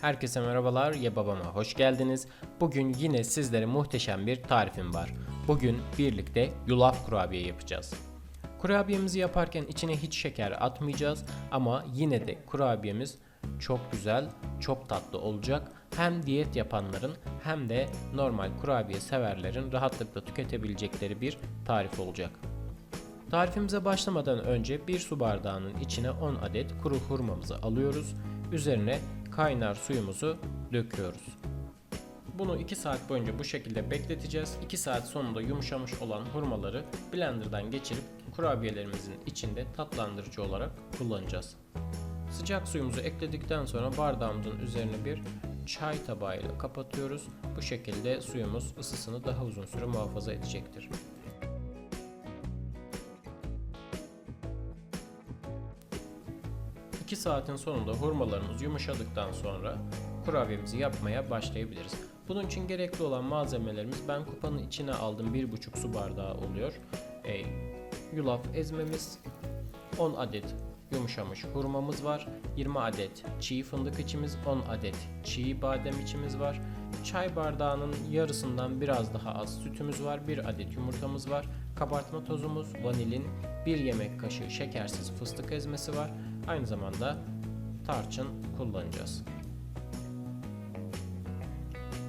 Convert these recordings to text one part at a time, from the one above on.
Herkese merhabalar, ya babama hoş geldiniz. Bugün yine sizlere muhteşem bir tarifim var. Bugün birlikte yulaf kurabiye yapacağız. Kurabiyemizi yaparken içine hiç şeker atmayacağız ama yine de kurabiyemiz çok güzel, çok tatlı olacak. Hem diyet yapanların hem de normal kurabiye severlerin rahatlıkla tüketebilecekleri bir tarif olacak. Tarifimize başlamadan önce bir su bardağının içine 10 adet kuru hurmamızı alıyoruz. Üzerine kaynar suyumuzu döküyoruz. Bunu 2 saat boyunca bu şekilde bekleteceğiz. 2 saat sonunda yumuşamış olan hurmaları blenderdan geçirip kurabiyelerimizin içinde tatlandırıcı olarak kullanacağız. Sıcak suyumuzu ekledikten sonra bardağımızın üzerine bir çay tabağıyla kapatıyoruz. Bu şekilde suyumuz ısısını daha uzun süre muhafaza edecektir. 2 saatin sonunda hurmalarımız yumuşadıktan sonra kurabiyemizi yapmaya başlayabiliriz. Bunun için gerekli olan malzemelerimiz ben kupanın içine aldım 1,5 su bardağı oluyor. E, yulaf ezmemiz, 10 adet yumuşamış hurmamız var. 20 adet çiğ fındık içimiz, 10 adet çiğ badem içimiz var. Çay bardağının yarısından biraz daha az sütümüz var. 1 adet yumurtamız var. Kabartma tozumuz, vanilin, 1 yemek kaşığı şekersiz fıstık ezmesi var. Aynı zamanda tarçın kullanacağız.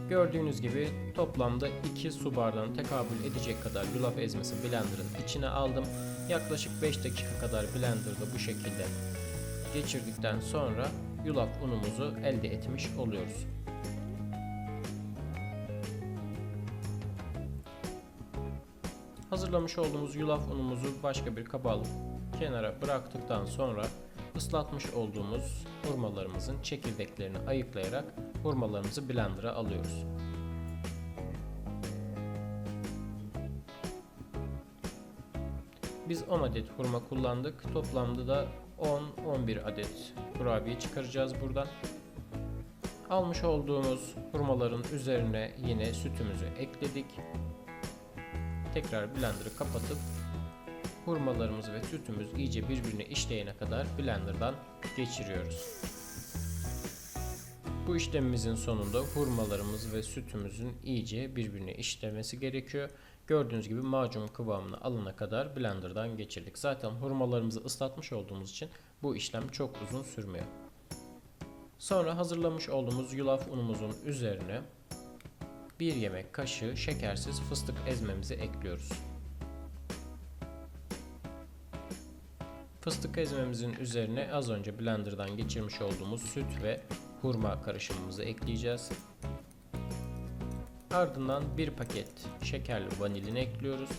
Gördüğünüz gibi toplamda 2 su bardağına tekabül edecek kadar yulaf ezmesi blenderın içine aldım. Yaklaşık 5 dakika kadar blenderda bu şekilde geçirdikten sonra yulaf unumuzu elde etmiş oluyoruz. Hazırlamış olduğumuz yulaf unumuzu başka bir kaba alıp kenara bıraktıktan sonra ıslatmış olduğumuz hurmalarımızın çekirdeklerini ayıklayarak hurmalarımızı blender'a alıyoruz. Biz 10 adet hurma kullandık. Toplamda da 10-11 adet kurabiye çıkaracağız buradan. Almış olduğumuz hurmaların üzerine yine sütümüzü ekledik. Tekrar blender'ı kapatıp hurmalarımız ve sütümüz iyice birbirine işleyene kadar blenderdan geçiriyoruz. Bu işlemimizin sonunda hurmalarımız ve sütümüzün iyice birbirine işlemesi gerekiyor. Gördüğünüz gibi macun kıvamını alana kadar blenderdan geçirdik. Zaten hurmalarımızı ıslatmış olduğumuz için bu işlem çok uzun sürmüyor. Sonra hazırlamış olduğumuz yulaf unumuzun üzerine 1 yemek kaşığı şekersiz fıstık ezmemizi ekliyoruz. Fıstık ezmemizin üzerine az önce blenderdan geçirmiş olduğumuz süt ve hurma karışımımızı ekleyeceğiz. Ardından bir paket şekerli vanilin ekliyoruz.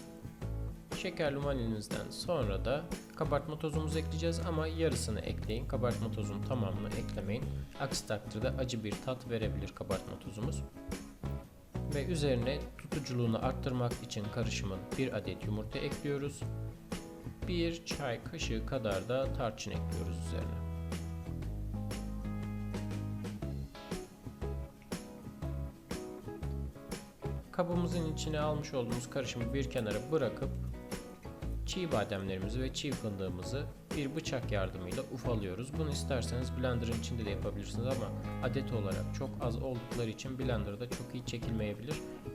Şekerli vanilinizden sonra da kabartma tozumuzu ekleyeceğiz ama yarısını ekleyin. Kabartma tozunun tamamını eklemeyin. Aksi takdirde acı bir tat verebilir kabartma tozumuz. Ve üzerine tutuculuğunu arttırmak için karışımın bir adet yumurta ekliyoruz. Bir çay kaşığı kadar da tarçın ekliyoruz üzerine. Kabımızın içine almış olduğumuz karışımı bir kenara bırakıp çiğ bademlerimizi ve çiğ fındığımızı bir bıçak yardımıyla ufalıyoruz. Bunu isterseniz blenderın içinde de yapabilirsiniz ama adet olarak çok az oldukları için blenderda çok iyi çekilmeyebilir.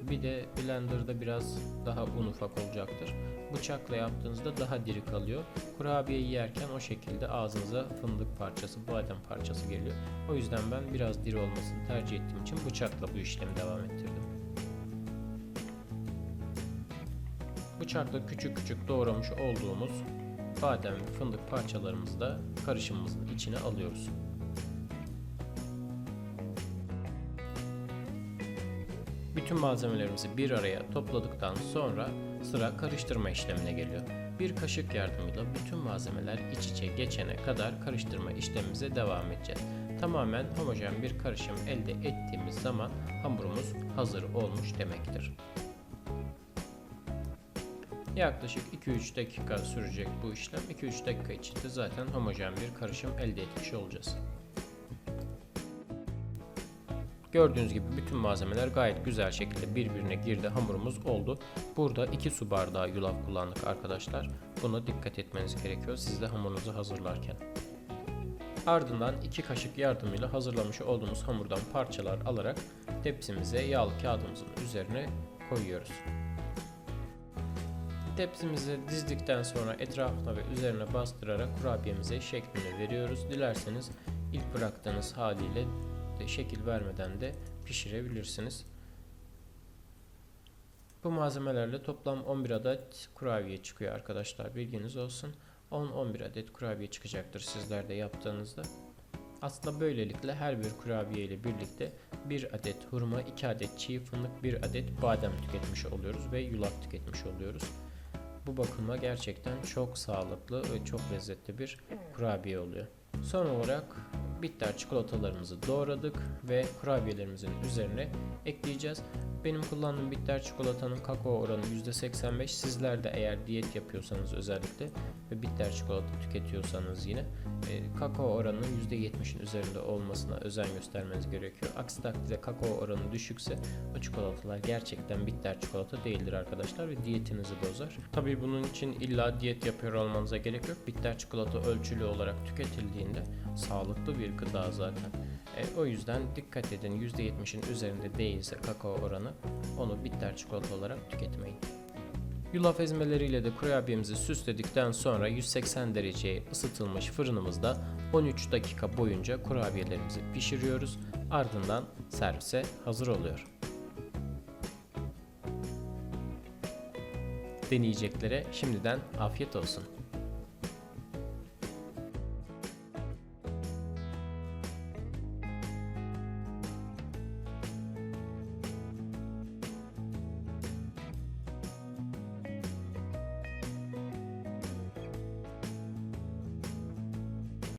Bir de blenderda biraz daha un ufak olacaktır. Bıçakla yaptığınızda daha diri kalıyor. Kurabiye yerken o şekilde ağzınıza fındık parçası, badem parçası geliyor. O yüzden ben biraz diri olmasını tercih ettiğim için bıçakla bu işlemi devam ettirdim. Bıçakla küçük küçük doğramış olduğumuz badem ve fındık parçalarımızı da karışımımızın içine alıyoruz. Bütün malzemelerimizi bir araya topladıktan sonra sıra karıştırma işlemine geliyor. Bir kaşık yardımıyla bütün malzemeler iç içe geçene kadar karıştırma işlemimize devam edeceğiz. Tamamen homojen bir karışım elde ettiğimiz zaman hamurumuz hazır olmuş demektir. Yaklaşık 2-3 dakika sürecek bu işlem. 2-3 dakika içinde zaten homojen bir karışım elde etmiş olacağız. Gördüğünüz gibi bütün malzemeler gayet güzel şekilde birbirine girdi. Hamurumuz oldu. Burada 2 su bardağı yulaf kullandık arkadaşlar. Buna dikkat etmeniz gerekiyor siz de hamurunuzu hazırlarken. Ardından 2 kaşık yardımıyla hazırlamış olduğumuz hamurdan parçalar alarak tepsimize yağlı kağıdımızın üzerine koyuyoruz. Tepsimizi dizdikten sonra etrafına ve üzerine bastırarak kurabiyemize şeklini veriyoruz. Dilerseniz ilk bıraktığınız haliyle şekil vermeden de pişirebilirsiniz. Bu malzemelerle toplam 11 adet kurabiye çıkıyor arkadaşlar. Bilginiz olsun. 10-11 adet kurabiye çıkacaktır sizler de yaptığınızda. Aslında böylelikle her bir kurabiye ile birlikte 1 adet hurma, 2 adet çiğ fındık, 1 adet badem tüketmiş oluyoruz ve yulaf tüketmiş oluyoruz. Bu bakıma gerçekten çok sağlıklı ve çok lezzetli bir kurabiye oluyor. Son olarak bitter çikolatalarımızı doğradık ve kurabiyelerimizin üzerine ekleyeceğiz. Benim kullandığım bitter çikolatanın kakao oranı %85. Sizler de eğer diyet yapıyorsanız özellikle ve bitter çikolata tüketiyorsanız yine e, kakao oranının %70'in üzerinde olmasına özen göstermeniz gerekiyor. Aksi takdirde kakao oranı düşükse o çikolatalar gerçekten bitter çikolata değildir arkadaşlar ve diyetinizi bozar. Tabii bunun için illa diyet yapıyor olmanıza gerek yok. Bitter çikolata ölçülü olarak tüketildiğinde sağlıklı bir gıda zaten. E, o yüzden dikkat edin %70'in üzerinde değilse kakao oranı onu bitter çikolata olarak tüketmeyin. Yulaf ezmeleriyle de kurabiyemizi süsledikten sonra 180 dereceye ısıtılmış fırınımızda 13 dakika boyunca kurabiyelerimizi pişiriyoruz. Ardından servise hazır oluyor. Deneyeceklere şimdiden afiyet olsun.